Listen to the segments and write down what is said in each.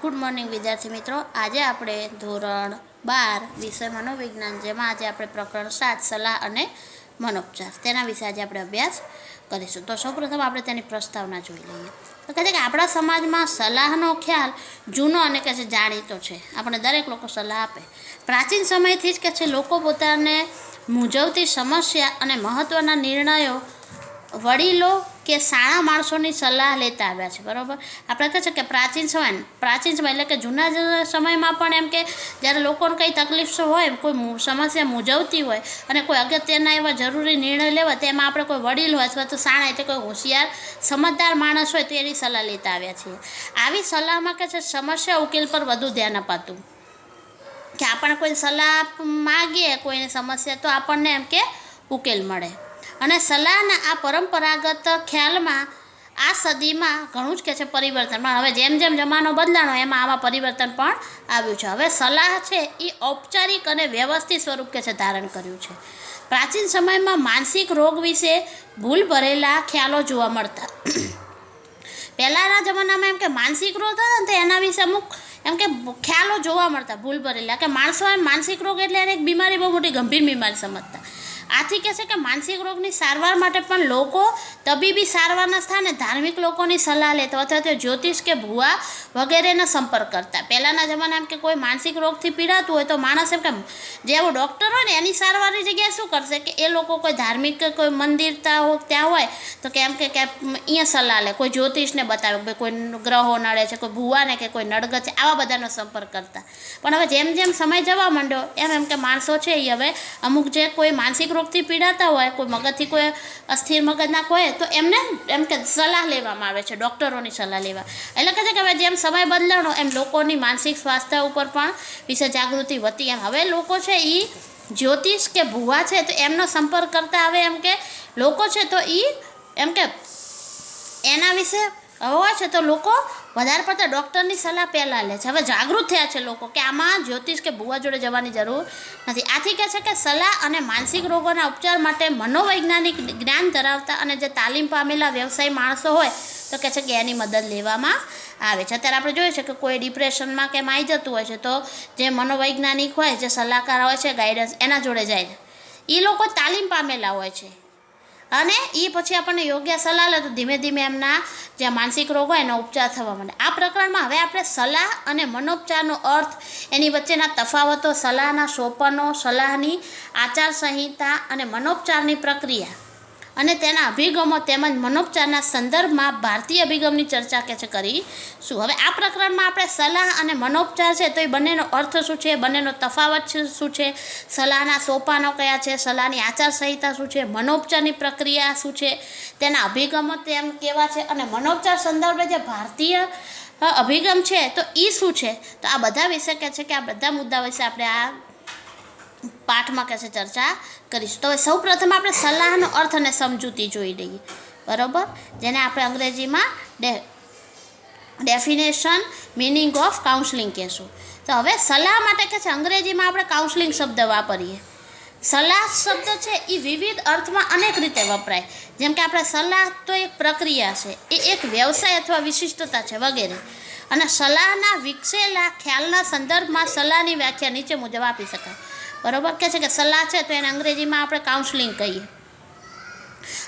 Good morning વિદ્યાર્થી મિત્રો. આજે આપણે ધોરણ બાર વિષય મનોવિજ્ઞાન, જેમાં આજે આપણે પ્રકરણ સાત, સલાહ અને મનોપચાર. તેના વિશે આજે આપણે અભ્યાસ કરીશું. તો સૌપ્રથમ આપણે તેની પ્રસ્તાવના જોઈ લઈએ. તો કહે છે કે આપણા સમાજમાં સલાહનો ખ્યાલ જૂનો અને કહે છે જાણીતો છે. આપણે દરેક લોકો સલાહ આપે. પ્રાચીન સમયથી જ કે છે, લોકો પોતાને મૂંઝવતી સમસ્યા અને મહત્ત્વના નિર્ણયો વડીલો કે સાણા માણસોની સલાહ લેતા આવ્યા છે, બરાબર? આપણે કહે છે કે પ્રાચીન સમય પ્રાચીન સમય એટલે કે જૂના સમયમાં પણ એમ કે જ્યારે લોકોને કંઈ તકલીફ હોય કોઈ સમસ્યા મૂંઝવતી હોય અને કોઈ અગત્યના એવા જરૂરી નિર્ણય લેવા, તેમાં આપણે કોઈ વડીલ હોય અથવા તો સાણા એટલે કોઈ હોશિયાર, સમજદાર માણસ હોય, તો એની સલાહ લેતા આવ્યા છીએ. આવી સલાહમાં કે છે, સમસ્યા ઉકેલ પર વધુ ધ્યાન અપાતું. કે આપણને કોઈ સલાહ માગીએ કોઈને સમસ્યા, તો આપણને એમ કે ઉકેલ મળે. અને સલાહના આ પરંપરાગત ખ્યાલમાં આ સદીમાં ઘણું જ કે છે પરિવર્તન. પણ હવે જેમ જેમ જમાનો બદલાણો, એમાં આમાં પરિવર્તન પણ આવ્યું છે. હવે સલાહ છે એ ઔપચારિક અને વ્યવસ્થિત સ્વરૂપ કે છે ધારણ કર્યું છે. પ્રાચીન સમયમાં માનસિક રોગ વિશે ભૂલ ભરેલા ખ્યાલો જોવા મળતા. પહેલાંના જમાનામાં એમ કે માનસિક રોગ હતો ને તો એના વિશે અમુક એમ કે ખ્યાલો જોવા મળતા ભૂલ ભરેલા. કે માણસો એમ માનસિક રોગ એટલે એને એક બીમારી બહુ મોટી ગંભીર બીમારી સમજતા. આથી કહે છે કે માનસિક રોગની સારવાર માટે પણ લોકો તબીબી સારવારના સ્થાને ધાર્મિક લોકોની સલાહ લેતો અથવા તો જ્યોતિષ કે ભુવા વગેરેનો સંપર્ક કરતા. પહેલાંના જમાનામાં કે કોઈ માનસિક રોગથી પીડાતું હોય તો માણસ એમ કે જે એવો ડૉક્ટર હોય ને એની સારવારની જગ્યાએ શું કરશે? કે એ લોકો કોઈ ધાર્મિક કે કોઈ મંદિર ત્યાં હોય તો કે એમ કે અહીંયા સલાહ લે, કોઈ જ્યોતિષને બતાવે કોઈ ગ્રહો નડે છે, કોઈ ભુવાને કે કોઈ નડગત છે, આવા બધાનો સંપર્ક કરતા. પણ હવે જેમ જેમ સમય જવા માંડ્યો, એમ એમ કે માણસો છે એ હવે અમુક જે કોઈ માનસિક રોગથી પીડાતા હોય, કોઈ મગજથી કોઈ અસ્થિર મગજના હોય, તો એમને એમ કે સલાહ લેવામાં આવે છે, ડૉક્ટરોની સલાહ લેવા. એટલે કહે છે કે હવે જેમ સમય બદલાણો, એમ લોકોની માનસિક સ્વાસ્થ્ય ઉપર પણ વિશે જાગૃતિ વધતી. એમ હવે લોકો છે એ જ્યોતિષ કે ભુવા છે, તો એમનો સંપર્ક કરતા આવે એમ કે લોકો છે તો એ એમ કે એના વિશે હોય છે, તો લોકો વધારે પડતા ડૉક્ટરની સલાહ પહેલાં લે છે. હવે જાગૃત થયા છે લોકો કે આમાં જ્યોતિષ કે ભૂવા જોડે જવાની જરૂર નથી. આથી કહે છે કે સલાહ અને માનસિક રોગોના ઉપચાર માટે મનોવૈજ્ઞાનિક જ્ઞાન ધરાવતા અને જે તાલીમ પામેલા વ્યવસાય માણસો હોય તો કહે છે કે એની મદદ લેવામાં આવે છે. અત્યારે આપણે જોઈએ છે કે કોઈ ડિપ્રેશનમાં કે આવી જતું હોય છે તો જે મનોવૈજ્ઞાનિક હોય, જે સલાહકાર હોય છે, ગાઈડન્સ એના જોડે જાય છે. એ લોકો તાલીમ પામેલા હોય છે. અને એ પછી આપણને યોગ્ય સલાહ લે, તો ધીમે ધીમે એમના જે માનસિક રોગ એનો ઉપચાર થવા માંડે. આ પ્રકરણમાં હવે આપણે સલાહ અને મનોપચારનો અર્થ, એની વચ્ચેના તફાવતો, સલાહના સોપનો, સલાહની આચારસંહિતા અને મનોપચારની પ્રક્રિયા અને તેના અભિગમો તેમજ મનોપચારના સંદર્ભમાં ભારતીય અભિગમની ચર્ચા કે છે કરીશું હવે આ પ્રકરણમાં આપણે સલાહ અને મનોપચાર છે તો એ બંનેનો અર્થ શું છે? બંનેનો તફાવત શું છે? સલાહના સોપાનો કયા છે? સલાહની આચારસંહિતા શું છે? મનોપચારની પ્રક્રિયા શું છે? તેના અભિગમો તેમ કેવા છે? અને મનોપચાર સંદર્ભે જે ભારતીય અભિગમ છે તો એ શું છે? તો આ બધા વિશે કહે છે કે આ બધા મુદ્દા વિશે આપણે આ પાઠમાં કહે છે ચર્ચા કરીશું. તો હવે સૌ પ્રથમ આપણે સલાહનો અર્થ અને સમજૂતી જોઈ લઈએ. બરાબર? જેને આપણે અંગ્રેજીમાં the definition meaning of counselling કહેશું. તો હવે સલાહ માટે કહે છે, અંગ્રેજીમાં આપણે કાઉન્સલિંગ શબ્દ વાપરીએ. સલાહ શબ્દ છે એ વિવિધ અર્થમાં અનેક રીતે વપરાય. જેમ કે આપણે સલાહ તો એક પ્રક્રિયા છે, એ એક વ્યવસાય અથવા વિશિષ્ટતા છે વગેરે. અને સલાહના વિકસેલા ખ્યાલના સંદર્ભમાં સલાહની વ્યાખ્યા નીચે મુજબ આપી શકાય. બરોબર? કે છે કે સલાહ છે તો એને અંગ્રેજીમાં આપણે કાઉન્સલિંગ કહીએ.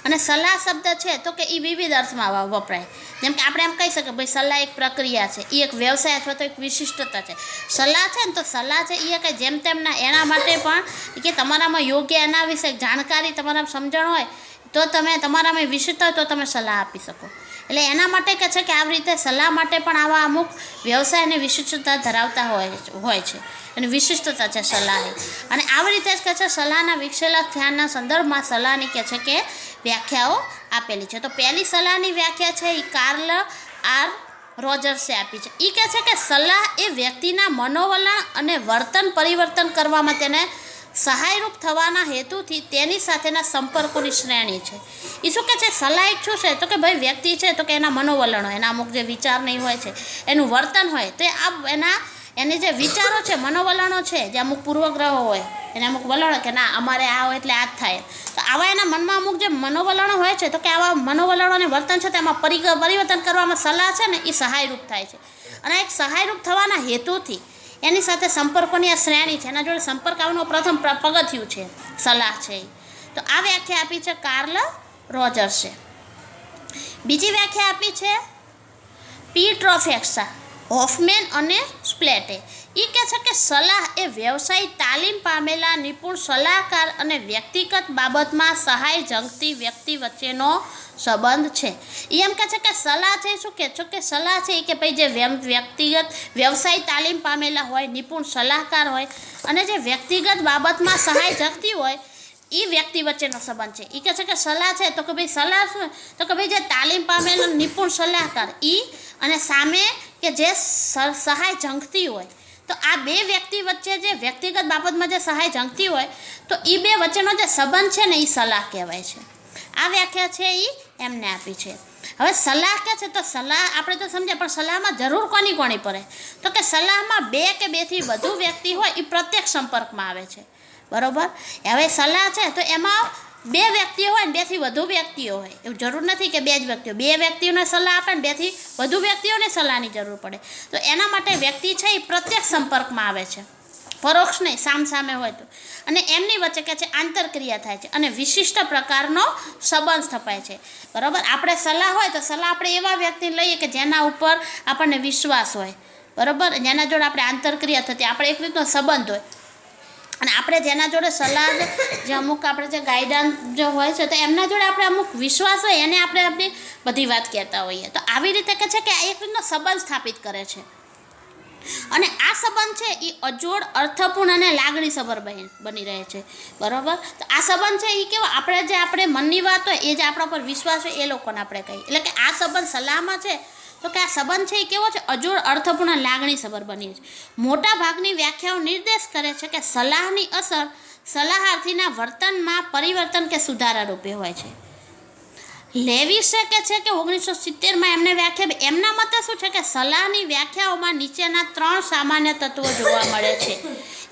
અને સલાહ શબ્દ છે તો કે એ વિવિધ અર્થમાં વપરાય. જેમ કે આપણે એમ કહી શકીએ ભાઈ સલાહ એક પ્રક્રિયા છે એ એક વ્યવસાય અથવા તો એક વિશિષ્ટતા છે. સલાહ છે ને તો સલાહ છે એ કે જેમ તેમના એના માટે પણ કે તમારામાં યોગ્ય એના વિશે જાણકારી તમારામાં સમજણ હોય, તો તમે તમારામાં વિશિષ્ટતા હોય તો તમે સલાહ આપી શકો. એટલે એના માટે કે છે કે આવી રીતે સલાહ માટે પણ આવા અમુક વ્યવસાય અને વિશિષ્ટતા ધરાવતા હોય હોય છે. અને વિશિષ્ટતા છે સલાહ અને આવી રીતે જ કે છે સલાહના વિકસેલા ધ્યાનના સંદર્ભમાં સલાહની કે છે કે વ્યાખ્યાઓ આપેલી છે. તો પહેલી સલાહની વ્યાખ્યા છે એ કાર્લ આર રોજર્સે આપી છે. એ કહે છે કે સલાહ એ વ્યક્તિના મનોવલણ અને વર્તન પરિવર્તન કરવામાં તેને સહાયરૂપ થવાના હેતુથી તેની સાથેના સંપર્કોની શ્રેણી છે. એ શું કે છે સલાહ શું છે તો કે ભાઈ વ્યક્તિ છે તો કે એના મનોવલણ એના અમુક જે વિચાર નહીં હોય છે, એનું વર્તન હોય, તો આ એના, એની જે વિચારો છે, મનોવલણો છે, જે અમુક પૂર્વગ્રહો હોય, એને અમુક વલણો કે ના, અમારે આ હોય એટલે આ જ થાય. તો આવા એના મનમાં અમુક જે મનોવલણો હોય છે તો કે આવા મનોવલણોને વર્તન છે તેમાં પરિ પરિવર્તન કરવામાં સલાહ છે ને એ સહાયરૂપ થાય છે. અને એક સહાયરૂપ થવાના હેતુથી એની સાથે સંપર્કોની આ શ્રેણી છે, એના જોડે સંપર્ક આવવાનું પ્રથમ પ્ર- પગથિયું છે, સલાહ છે તો આ વ્યાખ્યા આપી છે કાર્લ રોજર્સે. બીજી વ્યાખ્યા આપી છે પીટ્રોફેક્સા. હોફમેન અને સ્પ્લેટે. એ કહે છે કે સલાહ એ વ્યવસાય તાલીમ પામેલા નિપુણ સલાહકાર અને વ્યક્તિગત બાબતમાં સહાય જંગતી વ્યક્તિ વચ્ચેનો સંબંધ છે. એ એમ કહે છે કે સલાહ છે, શું કહે છો? કે સલાહ છે એ કે ભાઈ જે વ્યક્તિગત વ્યવસાય તાલીમ પામેલા હોય, નિપુણ સલાહકાર હોય અને જે વ્યક્તિગત બાબતમાં સહાય જગતી હોય એ વ્યક્તિ વચ્ચેનો સંબંધ છે. એ કહે છે કે સલાહ છે, તો કે ભાઈ સલાહ શું? તો કે ભાઈ જે તાલીમ પામેલો નિપુણ સલાહકાર એ અને સામે કે જે સહાય ઝંખતી હોય, તો આ બે વ્યક્તિ વચ્ચે જે વ્યક્તિગત બાબતમાં જે સહાય ઝંખતી હોય, તો એ બે વચ્ચેનો જે સંબંધ છે ને એ સલાહ કહેવાય છે. આ વ્યાખ્યા છે એ એમને આપી છે. હવે સલાહ કે છે તો સલાહ આપણે તો સમજે પણ સલાહમાં જરૂર કોની કોની પડે? તો કે સલાહમાં બે કે બેથી વધુ વ્યક્તિ હોય એ પ્રત્યક્ષ સંપર્કમાં આવે છે. બરોબર? હવે સલાહ છે તો એમાં બે વ્યક્તિઓ હોય ને બેથી વધુ વ્યક્તિઓ હોય. એવું જરૂર નથી કે બે જ વ્યક્તિઓ. બે વ્યક્તિઓને સલાહ આપે ને બેથી વધુ વ્યક્તિઓને સલાહની જરૂર પડે. તો એના માટે વ્યક્તિ છે એ પ્રત્યક્ષ સંપર્કમાં આવે છે. પરોક્ષ નહીં, સામસામે હોય તો. અને એમની વચ્ચે કે છે આંતરક્રિયા થાય છે અને વિશિષ્ટ પ્રકારનો સંબંધ સ્થપાય છે. બરાબર? આપણે સલાહ હોય તો સલાહ આપણે એવા વ્યક્તિને લઈએ કે જેના ઉપર આપણને વિશ્વાસ હોય. બરાબર? જેના જોડે આપણે આંતરક્રિયા થતી આપણે એક રીતનો સંબંધ હોય. અને આપણે જેના જોડે સલાહ જે અમુક આપણે જે ગાઈડન્સ જે હોય છે, તો એમના જોડે આપણે અમુક વિશ્વાસ હોય, એને આપણે આપણી બધી વાત કહેતા હોઈએ. તો આવી રીતે કે છે કે આ એક રીતનો સંબંધ સ્થાપિત કરે છે. અને આ સંબંધ છે એ અજોડ, અર્થપૂર્ણ અને લાગણીસભર બની રહે છે. બરાબર? તો આ સંબંધ છે એ કેવો? આપણે જે આપણે મનની વાત હોય, એ જે આપણા પર વિશ્વાસ હોય, એ લોકોને આપણે કહીએ. એટલે કે આ સંબંધ સલાહમાં છે તો કે આ સંબંધ છે એ કેવો છે? અજોડ અર્થપૂર્ણ લાગણી સબર બની છે. મોટા ભાગની વ્યાખ્યાઓ નિર્દેશ કરે છે કે સલાહની અસર સલાહાર્થીના વર્તનમાં પરિવર્તન કે સુધારા રૂપે હોય છે. લેવિસે કે છે કે ઓગણીસો સિત્તેરમાં એમને વ્યાખ્યા એમના મતે શું છે કે સલાહની વ્યાખ્યાઓમાં નીચેના ત્રણ સામાન્ય તત્વો જોવા મળે છે.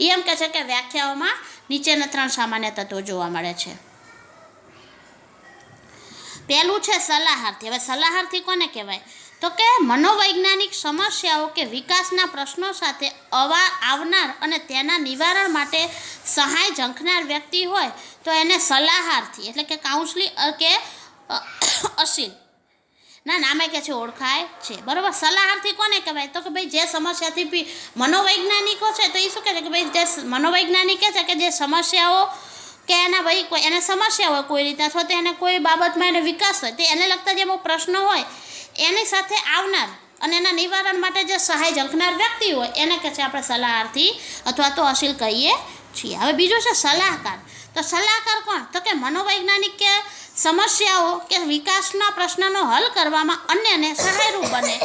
એ એમ કહે છે કે વ્યાખ્યાઓમાં નીચેના ત્રણ સામાન્ય તત્વો જોવા મળે છે. પહેલું છે સલાહાર્થી. હવે સલાહાર્થી કોને કહેવાય? તો કે મનોવૈજ્ઞાનિક સમસ્યાઓ કે વિકાસના પ્રશ્નો સાથે અવા, આવનાર અને તેના નિવારણ માટે સહાય ઝંખનાર વ્યક્તિ હોય તો એને સલાહાર્થી એટલે કે કાઉન્સલી કે અસીલ. ના, નામે કે છે, ઓળખાય છે. બરાબર? સલાહાર્થી કોને કહેવાય? તો કે ભાઈ, જે સમસ્યાથી બી મનોવૈજ્ઞાનિકો છે, તો એ શું કહે છે કે ભાઈ, જે મનોવૈજ્ઞાનિક કહે છે કે જે સમસ્યાઓ કે એના ભાઈ, કોઈ, એને સમસ્યા હોય કોઈ રીતે, અથવા તો એને કોઈ બાબતમાં એને વિકાસ હોય, તે એને લગતા જે અમુક પ્રશ્નો હોય એની સાથે આવનાર અને એના નિવારણ માટે જે સહાય ઝલકનાર વ્યક્તિ હોય, એને કહે છે આપણે સલાહાર્થી અથવા તો અસીલ કહીએ છીએ. હવે બીજું છે સલાહકાર. તો સલાહકાર કોણ? તો કે મનોવૈજ્ઞાનિક કે સમસ્યાઓ કે વિકાસના પ્રશ્નનો હલ કરવામાં અન્યને સહાયરૂપ બને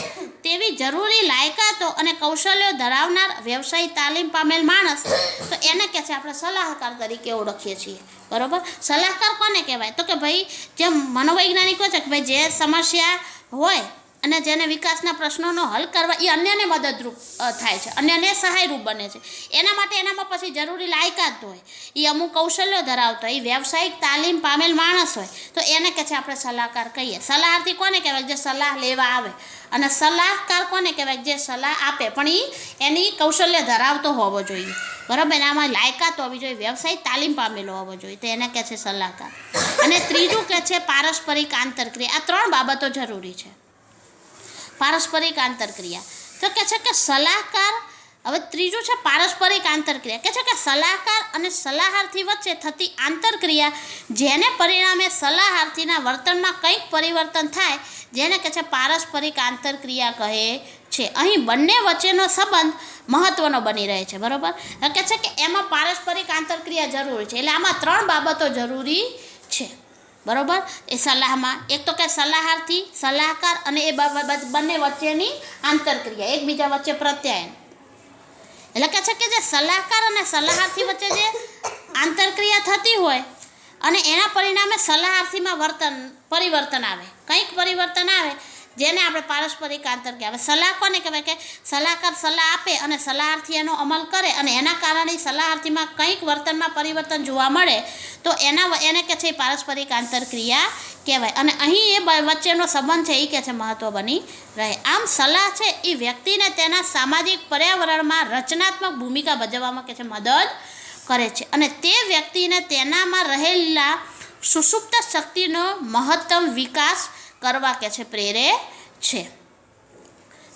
તેવી જરૂરી લાયકાતો અને કૌશલ્યો ધરાવનાર વ્યવસાય તાલીમ પામેલ માણસ, તો એને કહે છે આપણે સલાહકાર તરીકે ઓળખીએ છીએ. બરાબર? સલાહકાર કોને કહેવાય? તો કે ભાઈ, જે મનોવૈજ્ઞાનિકો છે કે ભાઈ, જે સમસ્યા હોય અને જેને વિકાસના પ્રશ્નોનો હલ કરવા એ અન્યને મદદરૂપ થાય છે. અન્યને સહાયરૂપ બને છે. એના માટે એનામાં પછી જરૂરી લાયકાત હોય. એ અમુક કૌશલ્યો ધરાવતો હોય. એ વ્યવસાયિક, તાલીમ પામેલ માણસ હોય. તો એને કહે છે આપણે સલાહકાર કહીએ. સલાહાર્થી કોને કહેવાય જે સલાહ લેવા આવે? અને સલાહકાર કોને કહેવાય જે સલાહ આપે? પણ એ એની કૌશલ્ય ધરાવતો હોવો જોઈએ. બરાબર? એનામાં લાયકાત હોવી જોઈએ. વ્યવસાય તાલીમ પામેલો હોવો જોઈએ. તો એને કહે છે સલાહકાર. અને ત્રીજું કે છે પારસ્પરિક આંતરક્રિયા. આ ત્રણ બાબતો જરૂરી છે. પારસ્પરિક આંતરક્રિયા. તો કે છે કે સલાહકાર, હવે ત્રીજું છે પારસ્પરિક આંતરક્રિયા. કે છે કે સલાહકાર અને સલાહાર્થી વચ્ચે થતી આંતરક્રિયા, જેને પરિણામે સલાહાર્થીના વર્તનમાં કંઈક પરિવર્તન થાય, જેને કે છે પારસ્પરિક આંતરક્રિયા કહે છે. અહીં બંને વચ્ચેનો સંબંધ મહત્વનો બની રહે છે, બરાબર? કહે છે કે એમાં પારસ્પરિક આંતરક્રિયા જરૂરી છે. એટલે આમાં ત્રણ બાબતો જરૂરી બરોબર? એ સલાહમાં. એક તો કે સલાહાર્થી, સલાહકાર અને એ બંને વચ્ચેની આંતરક્રિયા, એકબીજા વચ્ચે પ્રત્યાયન. એટલે કે છે કે જે સલાહકાર અને સલાહાર્થી વચ્ચે જે આંતરક્રિયા થતી હોય અને એના પરિણામે સલાહાર્થીમાં વર્તન, પરિવર્તન આવે. કંઈક પરિવર્તન આવે જેને આપણે પારસ્પરિક આંતર કહેવાય. હવે સલાહ કોને કહેવાય કે સલાહકાર સલાહ આપે અને સલાહાર્થી એનો અમલ કરે અને એના કારણે સલાહાર્થીમાં કંઈક વર્તનમાં પરિવર્તન જોવા મળે, તો એના એને કે છે પારસ્પરિક આંતરક્રિયા કહેવાય. અને અહીં એ વચ્ચેનો સંબંધ છે એ કે છે મહત્ત્વ બની રહે. આમ સલાહ છે એ વ્યક્તિને તેના સામાજિક પર્યાવરણમાં રચનાત્મક ભૂમિકા ભજવવામાં કે છે મદદ કરે છે. અને તે વ્યક્તિને તેનામાં રહેલા સુષુપ્ત શક્તિનો મહત્તમ વિકાસ કરવા કે છે, પ્રેરે છે.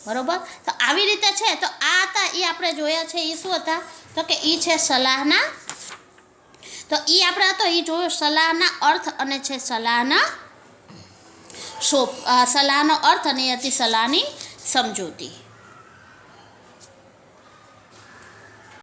બરોબર? તો આવી રીતે છે, તો આ હતા એ આપણે જોયા છે એ શું હતા? તો કે એ છે સલાહના, તો એ આપણે હતો એ જોયું, સલાહના અર્થ અને છે સલાહના સોપ સલાહનો અર્થ અને એ હતી સલાહની સમજૂતી.